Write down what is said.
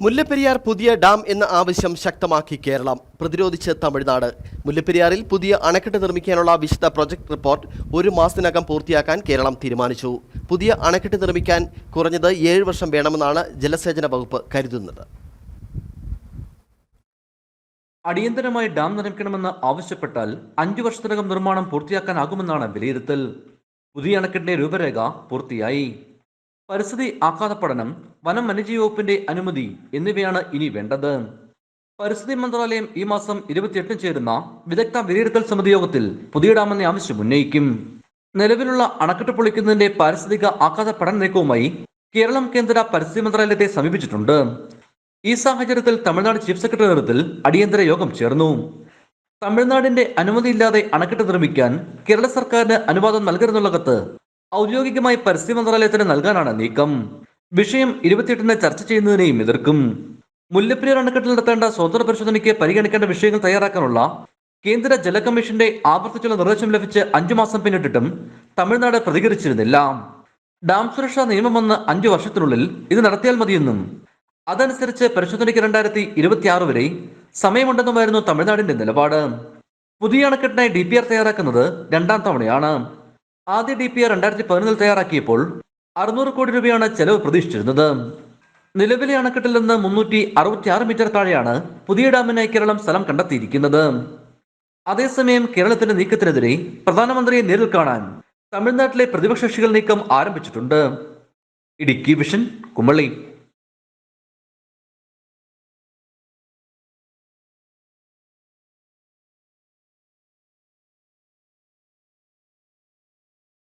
മുല്ലപ്പെരിയാർ പുതിയ ഡാം എന്ന ആവശ്യം ശക്തമാക്കി കേരളം. പ്രതിരോധിച്ച് തമിഴ്നാട്. മുല്ലപ്പെരിയാറിൽ പുതിയ അണക്കെട്ട് നിർമ്മിക്കാനുള്ള വിശദ പ്രൊജക്ട് റിപ്പോർട്ട് ഒരു മാസത്തിനകം പൂർത്തിയാക്കാൻ കേരളം തീരുമാനിച്ചു. പുതിയ അണക്കെട്ട് നിർമ്മിക്കാൻ കുറഞ്ഞത് ഏഴ് വർഷം വേണമെന്നാണ് ജലസേചന വകുപ്പ് കരുതുന്നത്. അടിയന്തരമായി ഡാം നിർമ്മിക്കണമെന്ന് ആവശ്യപ്പെട്ടാൽ അഞ്ചു വർഷത്തിനകം നിർമ്മാണം പൂർത്തിയാക്കാനാകുമെന്നാണ് വിലയിരുത്തൽ. പുതിയ അണക്കെട്ടിന്റെ രൂപരേഖ പൂർത്തിയായി. പരിസ്ഥിതി ആഘാത പഠനം വനം വന്യജീവി വകുപ്പിന്റെ അനുമതി എന്നിവയാണ് ഇനി വേണ്ടത്. പരിസ്ഥിതി മന്ത്രാലയം ഈ മാസം ഇരുപത്തിയെട്ടിന് ചേരുന്ന വിദഗ്ധ വിലയിരുത്തൽ സമിതി യോഗത്തിൽ പുതിയ ഡാമെന്ന ആവശ്യം ഉന്നയിക്കും. നിലവിലുള്ള അണക്കെട്ട് പൊളിക്കുന്നതിന്റെ പാരിസ്ഥിതിക ആഘാത പഠന നീക്കവുമായി കേരളം കേന്ദ്ര പരിസ്ഥിതി മന്ത്രാലയത്തെ സമീപിച്ചിട്ടുണ്ട്. ഈ സാഹചര്യത്തിൽ തമിഴ്നാട് ചീഫ് സെക്രട്ടറി നേതൃത്വത്തിൽ അടിയന്തര യോഗം ചേർന്നു. തമിഴ്നാടിന്റെ അനുമതിയില്ലാതെ അണക്കെട്ട് നിർമ്മിക്കാൻ കേരള സർക്കാരിന് അനുവാദം നൽകരുന്നുള്ള കത്ത് ഔദ്യോഗികമായി പരിസ്ഥിതി മന്ത്രാലയത്തിന് നൽകാനാണ് നീക്കം. വിഷയം ഇരുപത്തിയെട്ടിന് ചർച്ച ചെയ്യുന്നതിനെയും എതിർക്കും. മുല്ലപ്പെരിയാർ അണക്കെട്ടിൽ നടത്തേണ്ട സ്വതന്ത്ര പരിശോധനയ്ക്ക് പരിഗണിക്കേണ്ട വിഷയങ്ങൾ തയ്യാറാക്കാനുള്ള കേന്ദ്ര ജല കമ്മീഷന്റെ ആവർത്തിച്ചുള്ള നിർദ്ദേശം ലഭിച്ച് അഞ്ചു മാസം പിന്നിട്ടിട്ടും തമിഴ്നാട് പ്രതികരിച്ചിരുന്നില്ല. ഡാം സുരക്ഷാ നിയമം വന്ന് അഞ്ചു വർഷത്തിനുള്ളിൽ ഇത് നടത്തിയാൽ മതിയെന്നും അതനുസരിച്ച് പരിശോധനയ്ക്ക് രണ്ടായിരത്തി ഇരുപത്തിയാറ് വരെ സമയമുണ്ടെന്നുമായിരുന്നു തമിഴ്നാടിന്റെ നിലപാട്. പുതിയ അണക്കെട്ടിനായി ഡി പി ആർ തയ്യാറാക്കുന്നത് രണ്ടാം തവണയാണ്. ആദ്യ ഡി പി ആർ രണ്ടായിരത്തി പതിനൊന്നിൽ തയ്യാറാക്കിയപ്പോൾ അറുന്നൂറ് കോടി രൂപയാണ് ചെലവ് പ്രതീക്ഷിച്ചിരുന്നത്. നിലവിലെ അണക്കെട്ടിൽ നിന്ന് മുന്നൂറ്റി അറുപത്തി ആറ് മീറ്റർ താഴെയാണ് പുതിയ ഡാമിനായി കേരളം സ്ഥലം കണ്ടെത്തിയിരിക്കുന്നത്. അതേസമയം കേരളത്തിന്റെ നീക്കത്തിനെതിരെ പ്രധാനമന്ത്രിയെ നേരിൽ കാണാൻ തമിഴ്നാട്ടിലെ പ്രതിപക്ഷ കക്ഷികൾ നീക്കം ആരംഭിച്ചിട്ടുണ്ട്. ഇടുക്കി വിഷൻ കുമളി.